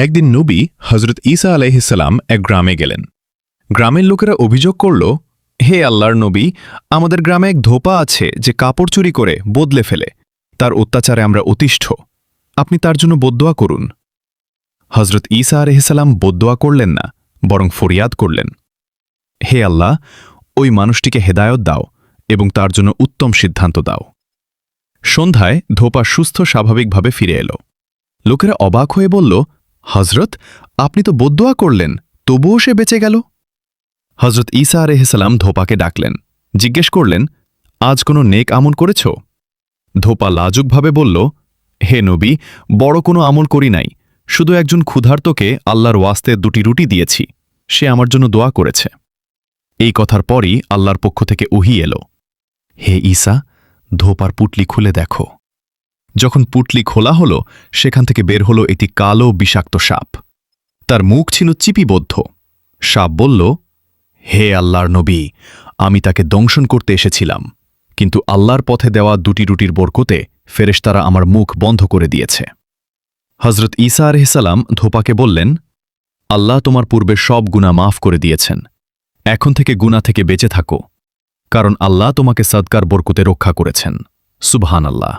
একদিন নবী হজরত ঈসা আলাইহিসাল্লাম এক গ্রামে গেলেন। গ্রামের লোকেরা অভিযোগ করল, হে আল্লাহর নবী, আমাদের গ্রামে এক ধোপা আছে যে কাপড় চুরি করে বদলে ফেলে। তার অত্যাচারে আমরা অতিষ্ঠ। আপনি তার জন্য বদোয়া করুন। হজরত ঈসা আলহিসাল্লাম বদোয়া করলেন না, বরং ফরিয়াদ করলেন। হে আল্লাহ, ওই মানুষটিকে হেদায়ত দাও এবং তার জন্য উত্তম সিদ্ধান্ত দাও। সন্ধ্যায় ধোপা সুস্থ স্বাভাবিকভাবে ফিরে এলো। লোকেরা অবাক হয়ে বলল হজরত আপনি তো বদোয়া করলেন, তবুও সে বেঁচে গেল? হজরত ঈসা আলহিসাল্লাম ধোপাকে ডাকলেন, জিজ্ঞেস করলেন, আজ কোনো নেক আমল করেছ? ধোপা লাজুকভাবে বলল, হে নবী, বড় কোনো আমল করি নাই, শুধু একজন ক্ষুধার্তকে আল্লাহর ওয়াস্তে দুটি রুটি দিয়েছি, সে আমার জন্য দোয়া করেছে। এই কথার পরই আল্লাহর পক্ষ থেকে উহি এলো। হে ঈসা, ধোপার পুটলি খুলে দেখো। যখন পুটলি খোলা হলো, সেখান থেকে বের হলো একটি কালো বিষাক্ত সাপ। তার মুখ ছিল চিপিবদ্ধ। সাপ বলল, হে আল্লাহর নবী, আমি তাকে দংশন করতে এসেছিলাম, কিন্তু আল্লাহর পথে দেওয়া দুটি রুটির বরকতে ফেরেশতারা আমার মুখ বন্ধ করে দিয়েছে। হজরত ঈসা আলহিসাল্লাম ধোপাকে বললেন, আল্লাহ তোমার পূর্বে সব গুণা মাফ করে দিয়েছেন। এখন থেকে গুণা থেকে বেঁচে থাকো, কারণ আল্লাহ তোমাকে সদকার বরকুতে রক্ষা করেছেন। সুবহান আল্লাহ